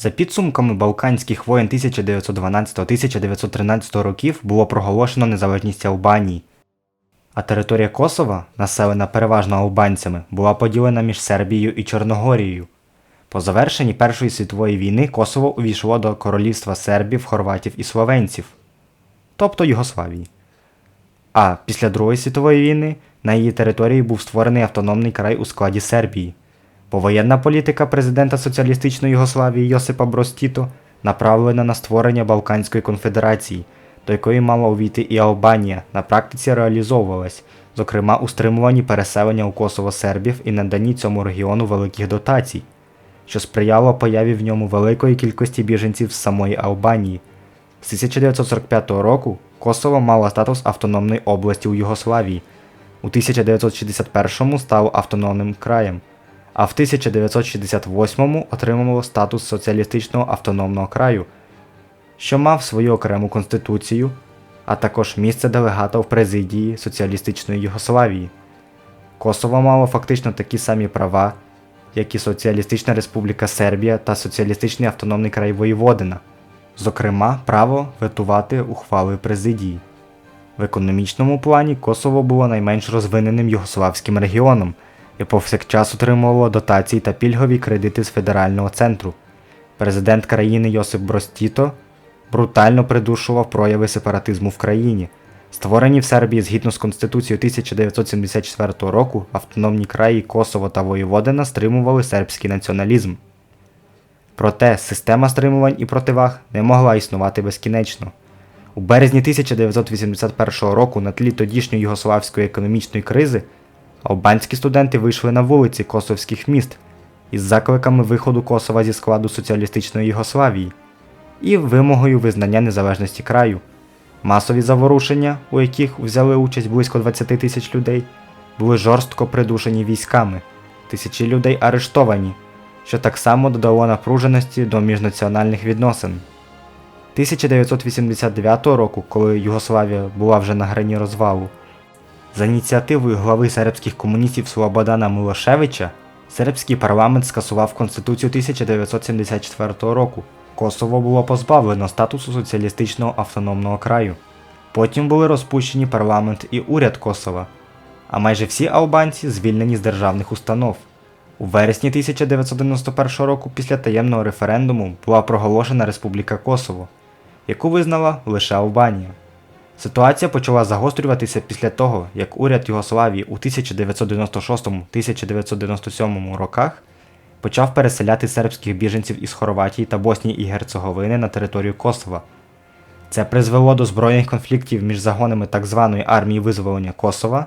За підсумками Балканських воєн 1912-1913 років було проголошено незалежність Албанії, а територія Косова, населена переважно албанцями, була поділена між Сербією і Чорногорією. По завершенні Першої світової війни Косово увійшло до королівства сербів, хорватів і словенців, тобто Югославії. А після Другої світової війни на її території був створений автономний край у складі Сербії. Повоєнна політика президента Соціалістичної Югославії Йосипа Брос Тіто направлена на створення Балканської конфедерації, до якої мала увійти і Албанія, на практиці реалізовувалась, зокрема у стримуванні переселення у Косово сербів і наданні цьому регіону великих дотацій, що сприяло появі в ньому великої кількості біженців з самої Албанії. З 1945 року Косово мало статус автономної області у Югославії. У 1961 стало автономним краєм, а в 1968-му отримало статус соціалістичного автономного краю, що мав свою окрему конституцію, а також місце делегата в президії Соціалістичної Югославії. Косово мало фактично такі самі права, як і Соціалістична Республіка Сербія та Соціалістичний автономний край Воєводина, зокрема, право ветувати ухвали президії. В економічному плані Косово було найменш розвиненим югославським регіоном і повсякчас отримувало дотації та пільгові кредити з федерального центру. Президент країни Йосип Брос Тіто брутально придушував прояви сепаратизму в країні. Створені в Сербії згідно з Конституцією 1974 року автономні краї Косово та Воєводина стримували сербський націоналізм. Проте система стримувань і противаг не могла існувати безкінечно. У березні 1981 року на тлі тодішньої югославської економічної кризи албанські студенти вийшли на вулиці косовських міст із закликами виходу Косова зі складу соціалістичної Югославії і вимогою визнання незалежності краю. Масові заворушення, у яких взяли участь близько 20 тисяч людей, були жорстко придушені військами, тисячі людей арештовані, що так само додало напруженості до міжнаціональних відносин. 1989 року, коли Югославія була вже на грані розвалу, за ініціативою глави сербських комуністів Слободана Милошевича, сербський парламент скасував Конституцію 1974 року. Косово було позбавлено статусу соціалістичного автономного краю. Потім були розпущені парламент і уряд Косова, а майже всі албанці звільнені з державних установ. У вересні 1991 року після таємного референдуму була проголошена Республіка Косово, яку визнала лише Албанія. Ситуація почала загострюватися після того, як уряд Югославії у 1996-1997 роках почав переселяти сербських біженців із Хорватії та Боснії і Герцеговини на територію Косова. Це призвело до збройних конфліктів між загонами так званої армії визволення Косова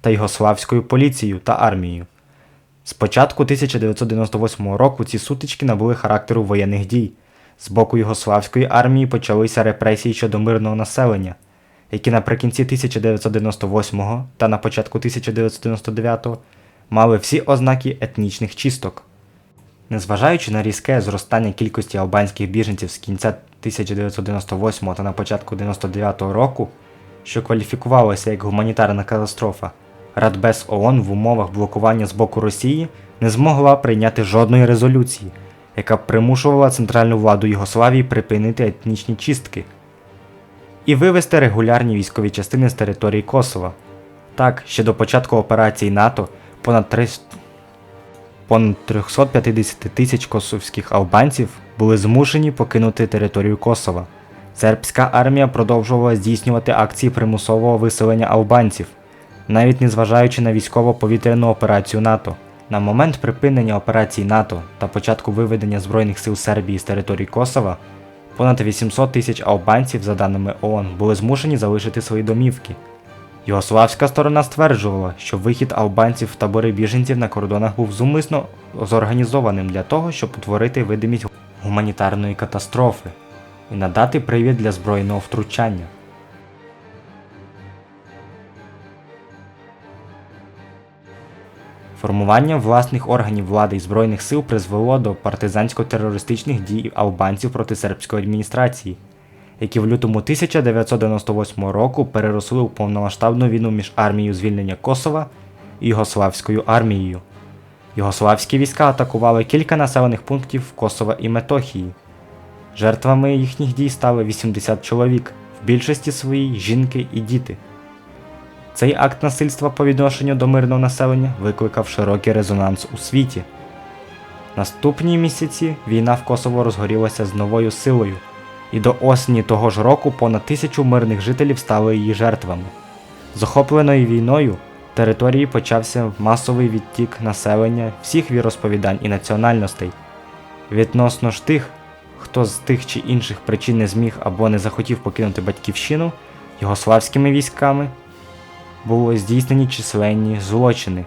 та Югославською поліцією та армією. З початку 1998 року ці сутички набули характеру воєнних дій. З боку Югославської армії почалися репресії щодо мирного населення, які наприкінці 1998 та на початку 1999 мали всі ознаки етнічних чисток. Незважаючи на різке зростання кількості албанських біженців з кінця 1998 та на початку 1999 року, що кваліфікувалося як гуманітарна катастрофа, Радбез ООН в умовах блокування з боку Росії не змогла прийняти жодної резолюції, яка примушувала центральну владу Югославії припинити етнічні чистки і вивести регулярні військові частини з території Косова. Так, ще до початку операції НАТО понад 300 понад 350 тисяч косовських албанців були змушені покинути територію Косова. Сербська армія продовжувала здійснювати акції примусового виселення албанців, навіть незважаючи на військово-повітряну операцію НАТО. На момент припинення операції НАТО та початку виведення Збройних сил Сербії з території Косова, понад 800 тисяч албанців, за даними ООН, були змушені залишити свої домівки. Югославська сторона стверджувала, що вихід албанців в табори біженців на кордонах був зумисно зорганізованим для того, щоб утворити видимість гуманітарної катастрофи і надати привід для збройного втручання. Формування власних органів влади і збройних сил призвело до партизансько-терористичних дій албанців проти сербської адміністрації, які в лютому 1998 року переросли у повномасштабну війну між армією звільнення Косова і Югославською армією. Югославські війська атакували кілька населених пунктів Косова і Метохії. Жертвами їхніх дій стали 80 чоловік, в більшості своїй жінки і діти. Цей акт насильства по відношенню до мирного населення викликав широкий резонанс у світі. Наступні місяці війна в Косово розгорілася з новою силою, і до осені того ж року понад тисячу мирних жителів стали її жертвами. З війною території почався масовий відтік населення всіх віросповідань і національностей. Відносно ж тих, хто з тих чи інших причин не зміг або не захотів покинути батьківщину, югославськими військами були здійснені численні злочини.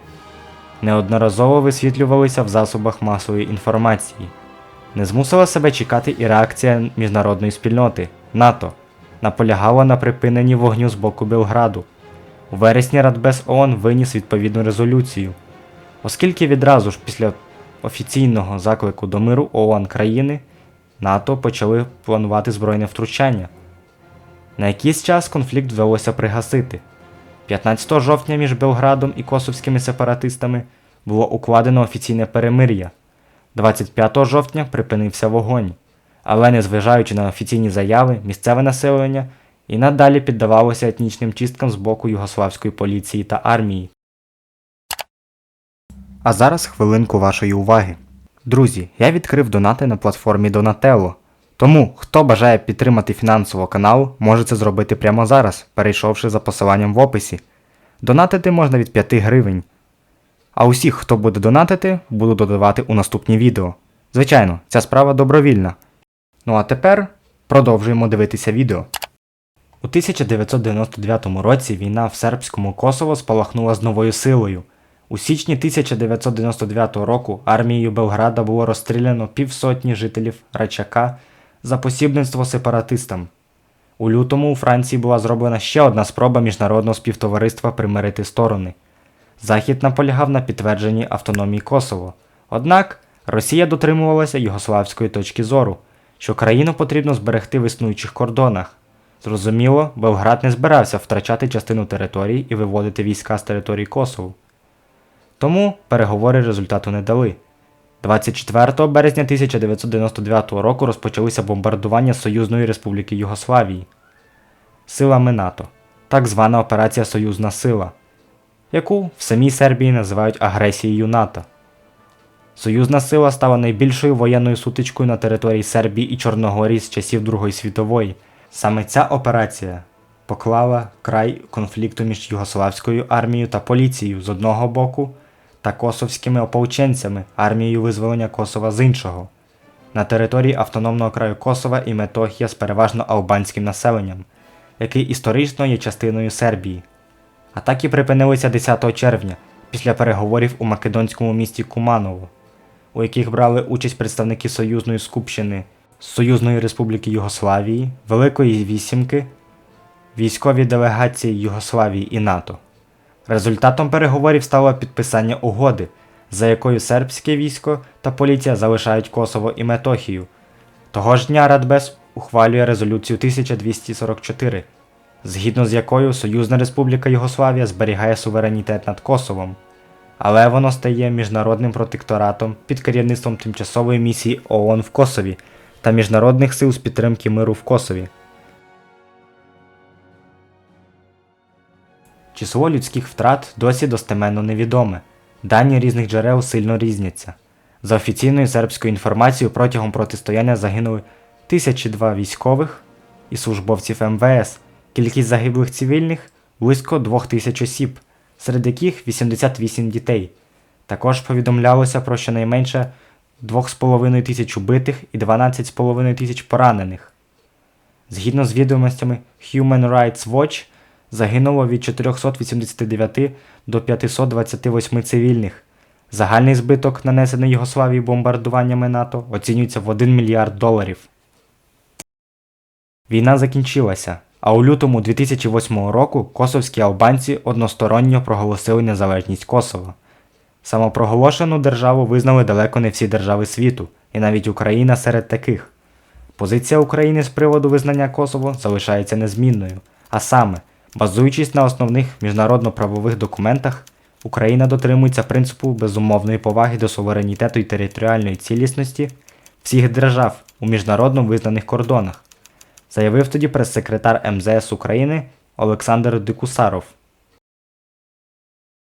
Неодноразово висвітлювалися в засобах масової інформації. Не змусила себе чекати і реакція міжнародної спільноти НАТО наполягала на припиненні вогню з боку Белграду. У вересні Радбез ООН виніс відповідну резолюцію. Оскільки відразу ж після офіційного заклику до миру ООН країни НАТО почали планувати збройне втручання. На якийсь час конфлікт вдалося пригасити. 15 жовтня між Белградом і косовськими сепаратистами було укладено офіційне перемир'я. 25 жовтня припинився вогонь, але незважаючи на офіційні заяви, місцеве населення і надалі піддавалося етнічним чисткам з боку югославської поліції та армії. А зараз хвилинку вашої уваги. Друзі, я відкрив донати на платформі Donatello. Тому, хто бажає підтримати фінансово канал, може це зробити прямо зараз, перейшовши за посиланням в описі. Донатити можна від 5 гривень. А усіх, хто буде донатити, буду додавати у наступні відео. Звичайно, ця справа добровільна. Ну а тепер продовжуємо дивитися відео. У 1999 році війна в сербському Косово спалахнула з новою силою. У січні 1999 року армією Белграда було розстріляно півсотні жителів Рачака за посібництво сепаратистам. У лютому у Франції була зроблена ще одна спроба міжнародного співтовариства примирити сторони. Захід наполягав на підтвердженні автономії Косово. Однак Росія дотримувалася югославської точки зору, що країну потрібно зберегти в існуючих кордонах. Зрозуміло, Белград не збирався втрачати частину території і виводити війська з території Косово. Тому переговори результату не дали. 24 березня 1999 року розпочалися бомбардування Союзної Республіки Югославії силами НАТО, так звана Операція Союзна Сила, яку в самій Сербії називають агресією НАТО. Союзна сила стала найбільшою воєнною сутичкою на території Сербії і Чорногорії з часів Другої світової. Саме ця операція поклала край конфлікту між Югославською армією та поліцією з одного боку та косовськими ополченцями армією визволення Косова з іншого. На території автономного краю Косова і Метохія з переважно албанським населенням, який історично є частиною Сербії. Атаки припинилися 10 червня після переговорів у македонському місті Куманово, у яких брали участь представники Союзної Скупщини Союзної Республіки Югославії, Великої Вісімки, військові делегації Югославії і НАТО. Результатом переговорів стало підписання угоди, за якою сербське військо та поліція залишають Косово і Метохію. Того ж дня Радбез ухвалює резолюцію 1244, згідно з якою Союзна Республіка Югославія зберігає суверенітет над Косовом, але воно стає міжнародним протекторатом під керівництвом тимчасової місії ООН в Косові та міжнародних сил з підтримки миру в Косові. Число людських втрат досі достеменно невідоме. Дані різних джерел сильно різняться. За офіційною сербською інформацією, протягом протистояння загинули 1002 військових і службовців МВС, кількість загиблих цивільних близько 2000 осіб, серед яких 88 дітей. Також повідомлялося про щонайменше 2,5 тисяч убитих і 12,5 тисяч поранених. Згідно з відомостями Human Rights Watch, загинуло від 489 до 528 цивільних. Загальний збиток, нанесений Югославії бомбардуваннями НАТО, оцінюється в 1 мільярд доларів. Війна закінчилася, а у лютому 2008 року косовські албанці односторонньо проголосили незалежність Косова. Самопроголошену державу визнали далеко не всі держави світу, і навіть Україна серед таких. Позиція України з приводу визнання Косово залишається незмінною, а саме, базуючись на основних міжнародно-правових документах, Україна дотримується принципу безумовної поваги до суверенітету і територіальної цілісності всіх держав у міжнародно визнаних кордонах, заявив тоді прес-секретар МЗС України Олександр Дикусаров.